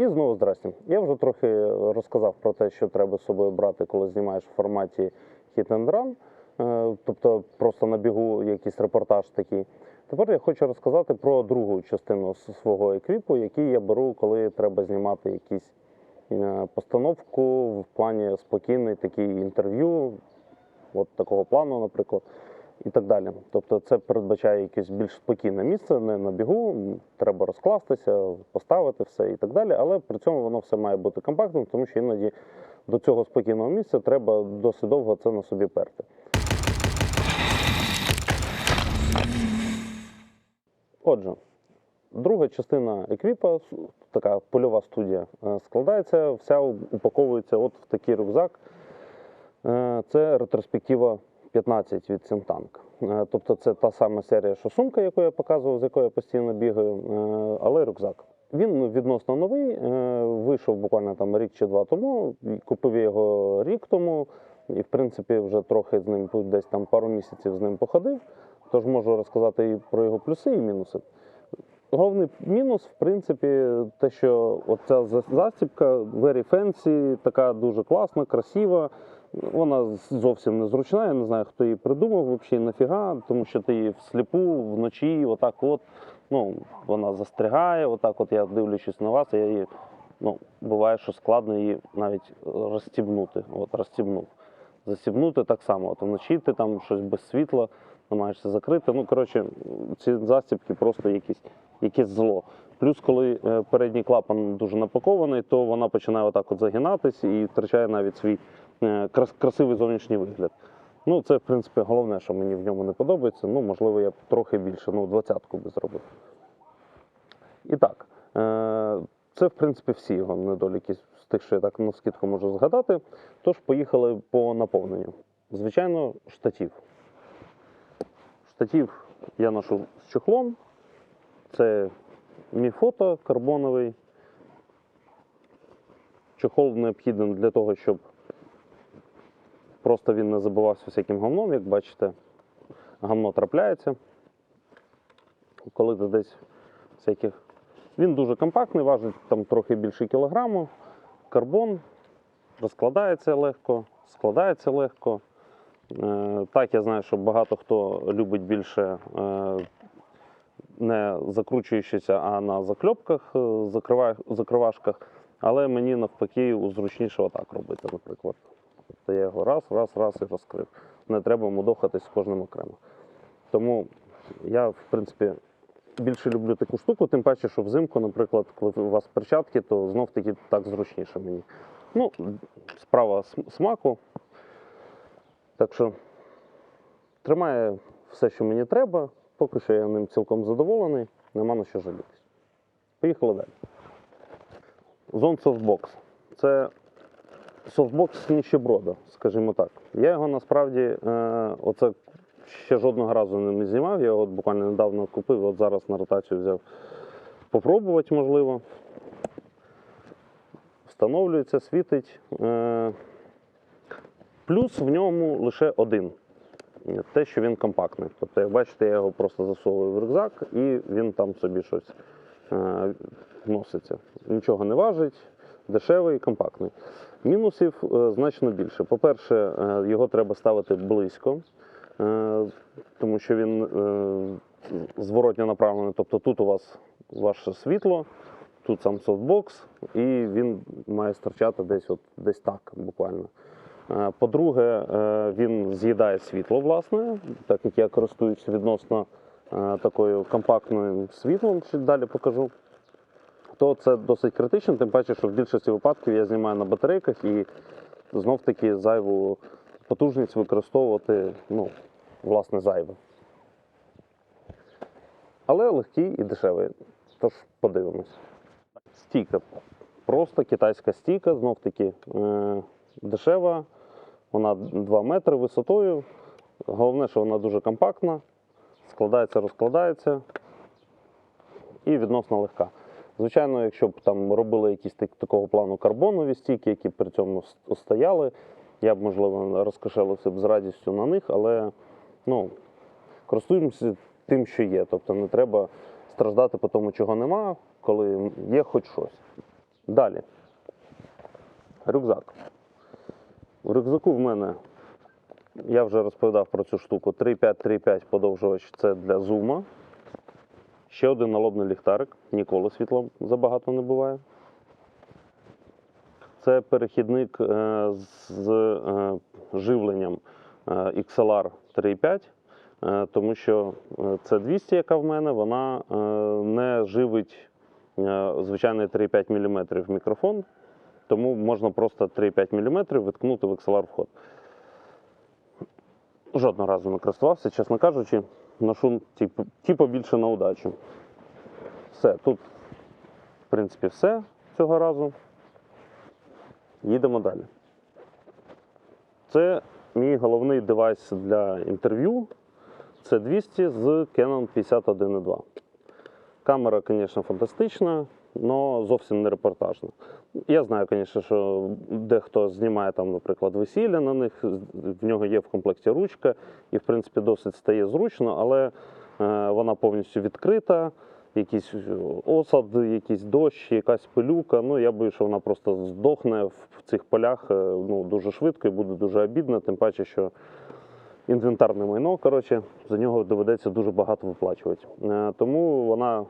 І знову здрасте. Я вже трохи розказав про те, що треба з собою брати, коли знімаєш в форматі hit and run, е, тобто просто на бігу якийсь репортаж такий. Тепер я хочу розказати про другу частину свого еквіпу, який я беру, коли треба знімати якісь е, постановку в плані спокійний такий інтерв'ю, от такого плану, наприклад, і так далі. Тобто це передбачає якесь більш спокійне місце, не на бігу, треба розкластися, поставити все і так далі. Але при цьому воно все має бути компактним, тому що іноді до цього спокійного місця треба досить довго це на собі перти. Отже, друга частина еквіпа, така польова студія, е, складається, вся упаковується от в такий рюкзак. Е, Це ретроспектива 15 від Сінтанк. Тобто це та сама серія, що сумка, яку я показував, з якою я постійно бігаю, е, але рюкзак. Він відносно новий, е, вийшов буквально там рік чи два тому. Купив я його рік тому, і в принципі вже трохи з ним десь там пару місяців з ним походив. Тож можу розказати і про його плюси і мінуси. Головний мінус, в принципі, те, що оця за- застібка very fancy, така дуже класна, красива. Вона зовсім не зручна. Я не знаю, хто її придумав, взагалі нафіга, тому що ти її всліпу вночі, отак от, ну, вона застрягає, отак от я дивлячись на вас, я її, ну, буває, що складно її навіть розстібнути. От розстібнув. Застібнути так само. От вночі ти там щось без світла, намагаєшся закрити. Ну, коротше, ці застібки просто якісь, якесь зло. Плюс, коли е, передній клапан дуже напакований, то вона починає отак от загинатись і втрачає навіть свій красивий зовнішній вигляд. Ну, це, в принципі, головне, що мені в ньому не подобається. Ну, можливо, я б трохи більше, ну, двадцятку би зробив. І так, е, це, в принципі, всі його недоліки з тих, що я так на скидку можу згадати. Тож поїхали по наповненню. Звичайно, штатів. Штатів я ношу з чохлом. Це мій фото карбоновий. Чохол необхідний для того, щоб просто він не забивався всяким говном, як бачите, гавно трапляється. Коли ти десь всяких. Він дуже компактний, важить там трохи більше кілограму. Карбон розкладається легко, складається легко. Е, Так, я знаю, що багато хто любить більше е, не закручуючися, а на закльопках, е, закривашках. Але мені навпаки зручніше отак робити, наприклад. Тобто я його раз, раз, раз і розкрив. Не треба мудохатись з кожним окремо. Тому я, в принципі, більше люблю таку штуку, тим паче, що взимку, наприклад, коли у вас перчатки, то знов таки так зручніше мені. Ну, справа смаку. Так що тримає все, що мені треба. Поки що я ним цілком задоволений, нема на що жалітись. Поїхали далі. Зон Softbox. Це софтбокс ніщеброда, скажімо так. Я його насправді е, оце ще жодного разу не знімав. Я його буквально недавно купив, от зараз на ротацію взяв попробувати, можливо. Встановлюється, світить. Е, плюс в ньому лише один. Те, що він компактний. Тобто, як бачите, я його просто засовую в рюкзак і він там собі щось е, носиться. Нічого не важить, дешевий, і компактний. Мінусів е, значно більше. По-перше, е, його треба ставити близько, е, тому що він зворотньо направлений. Тобто тут у вас ваше світло, тут сам софтбокс, і він має стирчати десь, от, десь так буквально. По-друге, він з'їдає світло, власне, так як я користуюся відносно такою компактною світлом, далі покажу. То це досить критично, тим паче, що в більшості випадків я знімаю на батарейках і знов таки зайву потужність використовувати, ну, власне, зайве. Але легкий і дешевий. Тож подивимось. Стійка. Просто китайська стійка, знов таки е, дешева. Вона 2 метри висотою. Головне, що вона дуже компактна, складається, розкладається і відносно легка. Звичайно, якщо б там робили якісь так, такого плану карбонові стійки, які при цьому стояли, я б, можливо, розкошелився б з радістю на них, але ну, користуємося тим, що є. Тобто не треба страждати по тому, чого нема, коли є хоч щось. Далі. Рюкзак. У рюкзаку в мене, я вже розповідав про цю штуку, 3,5-3,5 подовжувач це для зума. Ще один налобний ліхтарик. Ніколи світла забагато не буває. Це перехідник е, з е, живленням XLR 3.5, е, тому що це 200, яка в мене, вона не живить звичайний 3,5 мм мікрофон, тому можна просто 3,5 мм виткнути в XLR вход. Жодного разу не користувався, чесно кажучи, ношу типу, типу більше на удачу. Все, тут, в принципі, все цього разу. Їдемо далі. Це мій головний девайс для інтерв'ю. Це 200 з Canon 51.2. Камера, звісно, фантастична, але зовсім не репортажна. Я знаю, звісно, що дехто знімає там, наприклад, весілля на них, в нього є в комплекті ручка, і, в принципі, досить стає зручно, але е, вона повністю відкрита, якийсь осад, якийсь дощ, якась пилюка. Ну, я боюсь, що вона просто здохне в цих полях е, ну, дуже швидко і буде дуже обідно, тим паче, що інвентарне майно, коротше, за нього доведеться дуже багато виплачувати. Е, Тому вона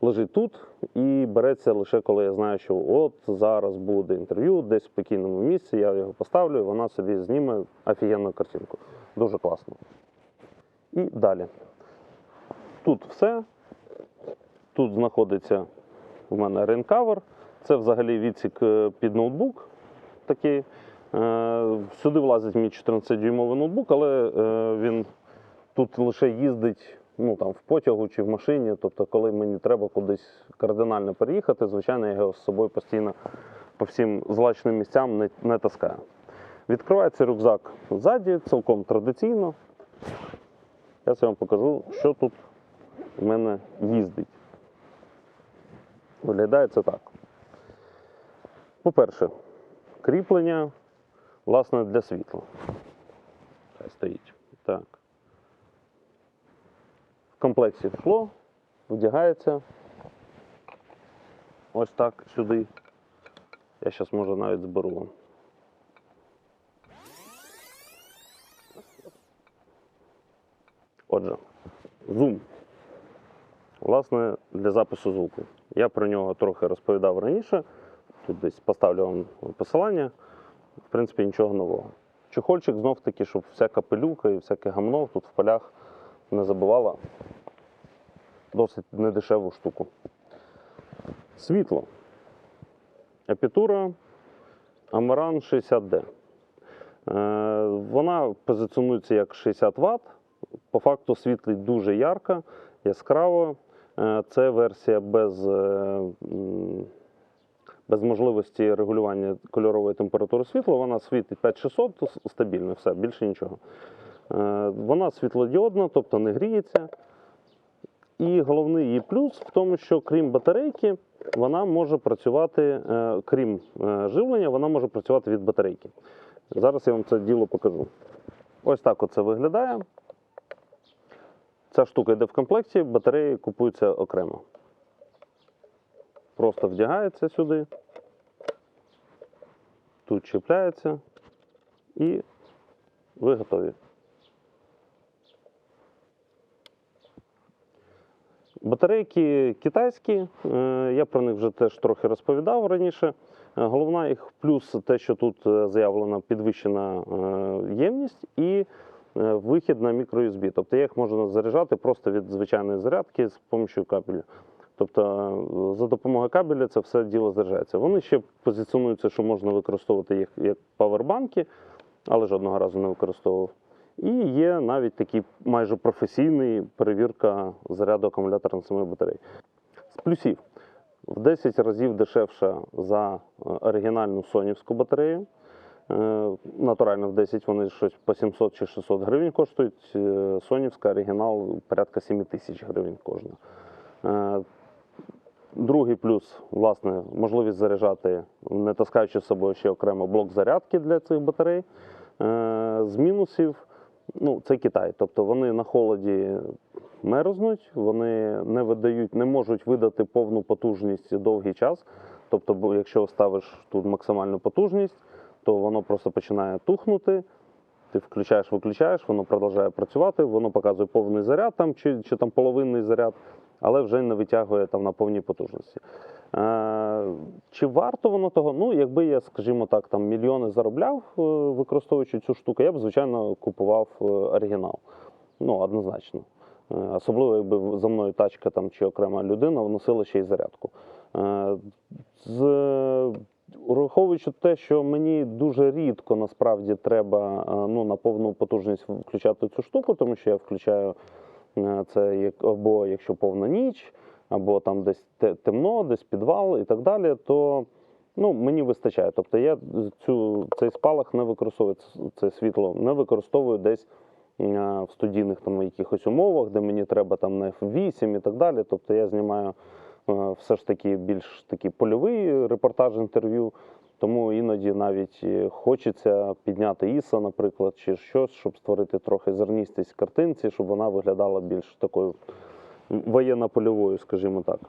лежить тут і береться лише коли я знаю, що от зараз буде інтерв'ю, десь в спокійному місці, я його поставлю, і вона собі зніме офігенну картинку. Дуже класно. І далі. Тут все. Тут знаходиться у мене рейнкавер. Це взагалі відсік е, під ноутбук такий. Е, Сюди влазить мій 14-дюймовий ноутбук, але е, він тут лише їздить ну, там, в потягу чи в машині. Тобто, коли мені треба кудись кардинально переїхати, звичайно, я його з собою постійно по всім злачним місцям не, не таскаю. Відкривається рюкзак ззаді, цілком традиційно. Я вам покажу, що тут у мене їздить. Виглядає це так. По-перше, кріплення, власне, для світла. Хай стоїть. Так. Комплекті йшло, вдягається. Ось так сюди. Я зараз може навіть зберу вам. Отже, зум. Власне, для запису звуку. Я про нього трохи розповідав раніше. Тут десь поставлю вам посилання. В принципі, нічого нового. Чехольчик знов таки, щоб всяка пилюка і всяке гамно тут в полях не забувала досить недешеву штуку. Світло. Епітура Amaran 60D. Е, Вона позиціонується як 60 Вт. По факту світлить дуже ярко, яскраво. Е, Це версія без, е, без можливості регулювання кольорової температури світла. Вона світить 5600 то стабільно, все, більше нічого. Е, Вона світлодіодна, тобто не гріється. І головний її плюс в тому, що крім батарейки, вона може працювати, е, крім е, живлення, вона може працювати від батарейки. Зараз я вам це діло покажу. Ось так оце виглядає. Ця штука йде в комплекті, батареї купуються окремо. Просто вдягається сюди, тут чіпляється і ви готові. Батарейки китайські, е, я про них вже теж трохи розповідав раніше. Е, Головна їх плюс те, що тут е, заявлена підвищена ємність і вихід на мікро-USB. Тобто їх можу заряджати просто від звичайної зарядки з допомогою кабелю. Тобто за допомогою кабеля це все діло заряджається. Вони ще позиціонуються, що можна використовувати їх як павербанки, але жодного разу не використовував. І є навіть такий майже професійний перевірка заряду акумулятора на самої батареї. З плюсів в 10 разів дешевша за е, оригінальну сонівську батарею. Е, Натурально в 10 вони щось по 700 чи 600 гривень коштують. Е, Сонівська оригінал порядка 7 тисяч гривень кожна. Другий плюс, власне, можливість заряджати, не таскаючи з собою ще окремо блок зарядки для цих батарей. З мінусів, ну, це Китай. Тобто вони на холоді мерзнуть, вони не видають, не можуть видати повну потужність довгий час. Тобто, якщо ставиш тут максимальну потужність, то воно просто починає тухнути. Ти включаєш, виключаєш, воно продовжує працювати, воно показує повний заряд там, чи, чи там половинний заряд, але вже не витягує там на повній потужності. Е, чи варто воно того? Ну, якби я, скажімо так, там мільйони заробляв, е, використовуючи цю штуку, я б, звичайно, купував е, оригінал. Ну, однозначно. Особливо, якби за мною тачка там, чи окрема людина вносила ще й зарядку. З, ураховуючи те, що мені дуже рідко насправді треба ну, на повну потужність включати цю штуку, тому що я включаю це як, або якщо повна ніч, або там десь темно, десь підвал і так далі, то ну, мені вистачає. Тобто я цю, цей спалах не використовую, це світло не використовую десь в студійних там якихось умовах, де мені треба там на F8 і так далі. Тобто я знімаю е, все ж таки більш такий польовий репортаж інтерв'ю. Тому іноді навіть е, хочеться підняти іса, наприклад, чи щось, щоб створити трохи зерністість картинці, щоб вона виглядала більш такою воєнно-польовою, скажімо так.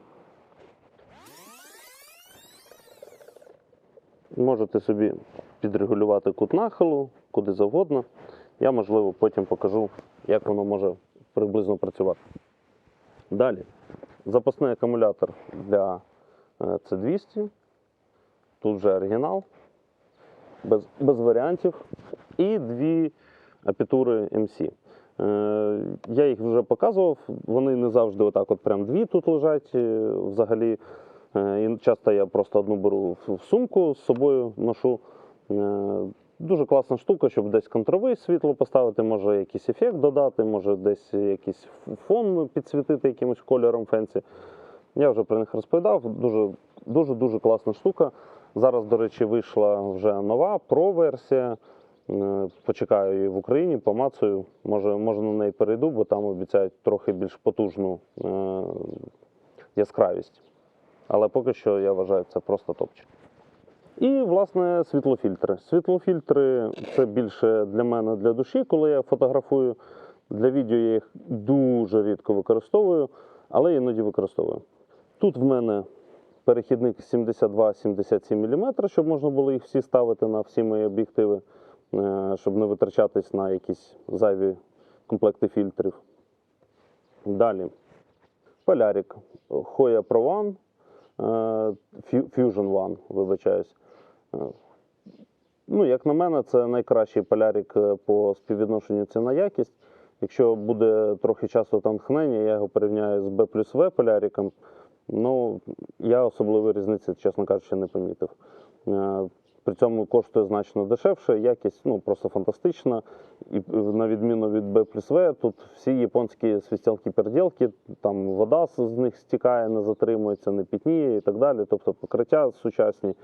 Можете собі підрегулювати кут нахилу, куди завгодно. Я, можливо, потім покажу, як воно може приблизно працювати. Далі. Запасний акумулятор для c 200 Тут вже оригінал, без, без варіантів. І дві апітури MC. Е, я їх вже показував, вони не завжди отак от прям дві тут лежать е, взагалі. Е, часто я просто одну беру в сумку з собою ношу. Дуже класна штука, щоб десь контровий світло поставити, може якийсь ефект додати, може десь якийсь фон підсвітити якимось кольором фенсі. Я вже про них розповідав. Дуже дуже дуже класна штука. Зараз, до речі, вийшла вже нова про-версія. Е, Почекаю її в Україні, помацаю. Може, може на неї перейду, бо там обіцяють трохи більш потужну е, яскравість. Але поки що я вважаю, це просто топчик. І, власне, світлофільтри. Світлофільтри це більше для мене для душі, коли я фотографую. Для відео я їх дуже рідко використовую, але іноді використовую. Тут в мене перехідник 72-77 мм, щоб можна було їх всі ставити на всі мої об'єктиви, щоб не витрачатись на якісь зайві комплекти фільтрів. Далі. Полярик. Hoya Pro One, е, Fusion One, вибачаюсь. Е, Ну, як на мене, це найкращий полярик е, по співвідношенню ціна-якість. Якщо буде трохи часу та натхнення, я його порівняю з B плюс В поляриком. Ну, я особливої різниці, чесно кажучи, не помітив. При цьому коштує значно дешевше, якість ну, просто фантастична. І е, на відміну від B плюс В, тут всі японські свистілки перділки там вода з них стікає, не затримується, не пітніє і так далі. Тобто покриття сучасні,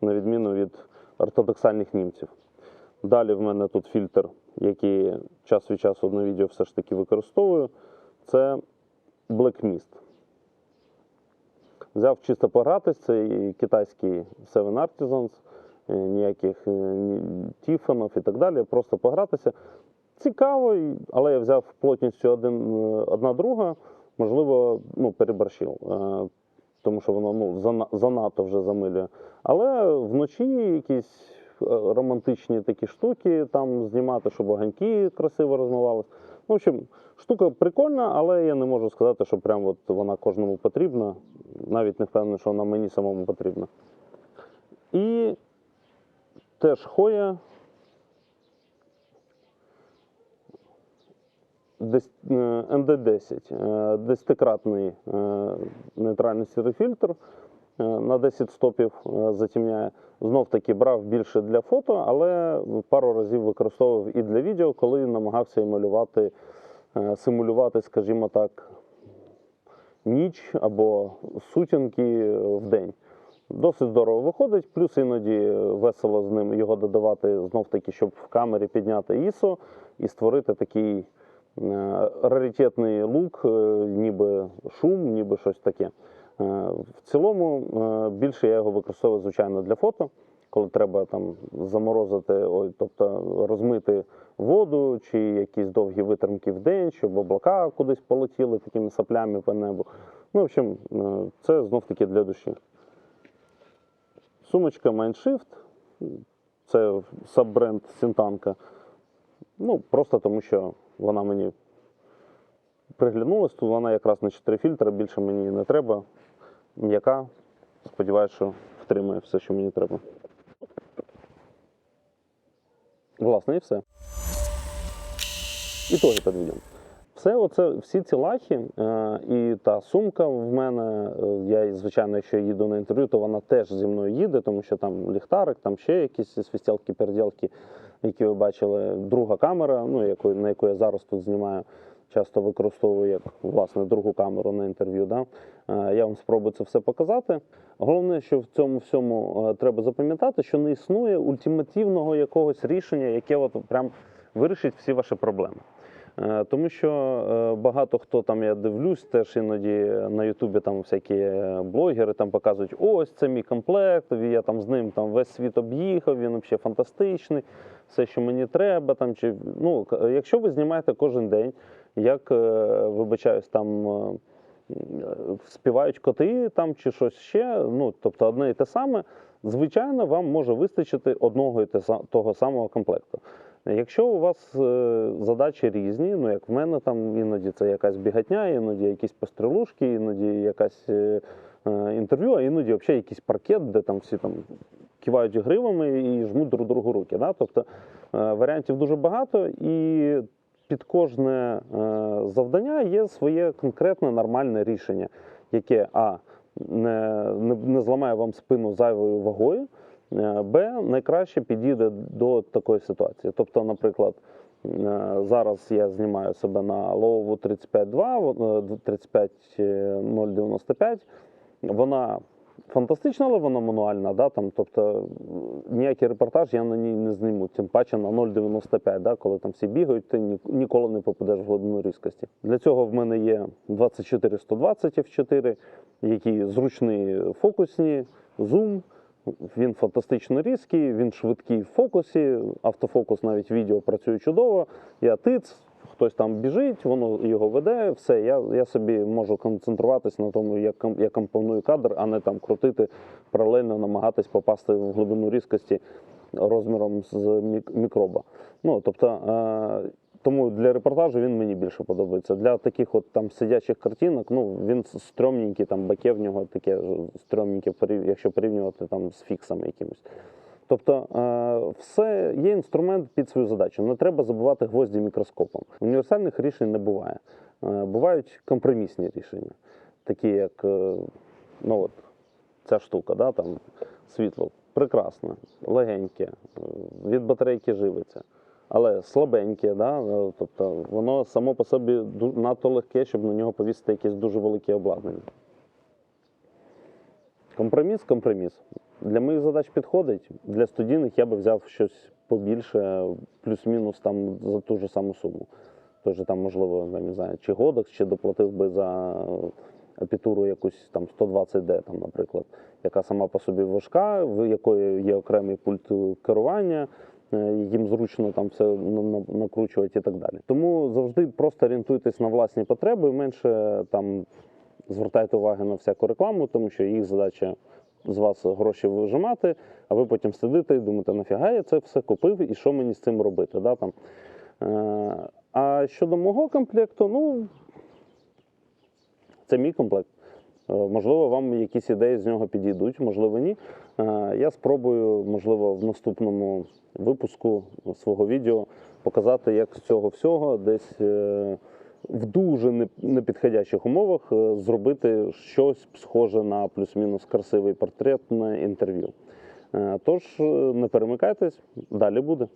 на відміну від ортодоксальних німців. Далі в мене тут фільтр, який час від часу на відео все ж таки використовую. Це Black Mist. Взяв чисто погратись, це китайський Seven Artisans, ніяких е, ні- тіфонів і так далі. Просто погратися. Цікаво, але я взяв плотністю один, е, одна друга, можливо, ну, переборщив, е, тому що воно ну, занадто вже замилює. Але вночі якісь е, романтичні такі штуки там знімати, щоб огоньки красиво розмивались. Ну, В общем, штука прикольна, але я не можу сказати, що прям от вона кожному потрібна. Навіть не впевнений, що вона мені самому потрібна. І теж хоя. Е, НД10, е, десятикратний е, нейтральний сірий фільтр е, на 10 стопів затемняє. Знов таки брав більше для фото, але пару разів використовував і для відео, коли намагався малювати, е, симулювати, скажімо так, ніч або сутінки в день. Досить здорово виходить, плюс іноді весело з ним його додавати знов таки, щоб в камері підняти ISO і створити такий е, раритетний лук, е, ніби шум, ніби щось таке. Е, В цілому е, більше я його використовую, звичайно, для фото, коли треба там заморозити, ой, тобто розмити воду чи якісь довгі витримки в день, щоб облака кудись полетіли такими саплями по небу. Ну, в общем, е, це знов таки для душі. Сумочка Mindshift. Це саббренд Сінтанка. Ну, просто тому що вона мені приглянулась, тут вона якраз на 4 фільтри, більше мені не треба. М'яка. Сподіваюся, що втримає все, що мені треба. Власне, і все. Ітоги підведемо. Все, оце, всі ці лахи е, і та сумка в мене. е, Я, звичайно, якщо їду на інтерв'ю, то вона теж зі мною їде, тому що там ліхтарик, там ще якісь свістялки, переділки, які ви бачили. Друга камера, ну, яку, на яку я зараз тут знімаю, часто використовую як власне другу камеру на інтерв'ю. Да? Е, Я вам спробую це все показати. Головне, що в цьому всьому треба запам'ятати, що не існує ультимативного якогось рішення, яке от прям вирішить всі ваші проблеми. Е, Тому що е, багато хто там я дивлюсь, теж іноді на Ютубі там всякі е, блогери там показують, ось це мій комплект, я там з ним там весь світ об'їхав, він взагалі фантастичний, все, що мені треба. Там, чи, ну, якщо ви знімаєте кожен день, як вибачаюсь, там. Співають коти там чи щось ще, ну тобто одне і те саме, звичайно, вам може вистачити одного і того самого комплекту. Якщо у вас е, задачі різні, ну як в мене там іноді це якась бігатня, іноді якісь пострілушки, іноді якась е, е, інтерв'ю, а іноді взагалі якийсь паркет, де там всі там кивають гривами і жмуть друг другу руки. Да? Тобто варіантів дуже багато, і під кожне завдання є своє конкретне нормальне рішення, яке а не, не, не зламає вам спину зайвою вагою. Е, Б найкраще підійде до такої ситуації. Тобто, наприклад, е, зараз я знімаю себе на Лову 35.2, е, 35095. Вона фантастична, але вона мануальна. Да? Там, тобто ніякий репортаж я на ній не зніму, тим паче на 0,95, да? коли там всі бігають, ти ніколи не попадеш в глибину різкості. Для цього в мене є 24-120 F4, які зручні фокусні, зум. Він фантастично різкий, він швидкий в фокусі, автофокус навіть відео працює чудово. Я тиц, хтось там біжить, воно його веде, все. Я, я собі можу концентруватись на тому, як, я компоную кадр, а не там крутити, паралельно намагатись попасти в глибину різкості розміром з мікроба. Ну, тобто, е, тому для репортажу він мені більше подобається. Для таких от там сидячих картинок, ну він стрьомненький, там баке в нього таке стрьомненьке, якщо порівнювати там з фіксами якимось. Тобто е, все є інструмент під свою задачу. Не треба забувати гвозді мікроскопом. Універсальних рішень не буває. Е, Бувають компромісні рішення, такі як е, ну от, ця штука, да, там, світло прекрасне, легеньке, від батарейки живиться. Але слабеньке, да? е, тобто воно само по собі надто легке, щоб на нього повісити якесь дуже велике обладнання. Компроміс, компроміс. Для моїх задач підходить. Для студійних я би взяв щось побільше, плюс-мінус там за ту ж саму суму. Тож там, можливо, я не знаю, чи годок, чи доплатив би за апітуру якусь там 120D, там, наприклад, яка сама по собі важка, в якої є окремий пульт керування, е, їм зручно там все на- на- накручувати і так далі. Тому завжди просто орієнтуйтесь на власні потреби, менше там звертайте увагу на всяку рекламу, тому що їх задача з вас гроші вижимати, а ви потім сидите і думаєте, нафіга я це все купив і що мені з цим робити. Да, там. Е, А щодо мого комплекту, ну це мій комплект. Е, Можливо, вам якісь ідеї з нього підійдуть, можливо, ні. Я спробую, можливо, в наступному випуску свого відео показати, як з цього всього десь е, в дуже не- непідходячих умовах е, зробити щось схоже на плюс-мінус красивий портретне інтерв'ю. Е, Тож не перемикайтесь, далі буде.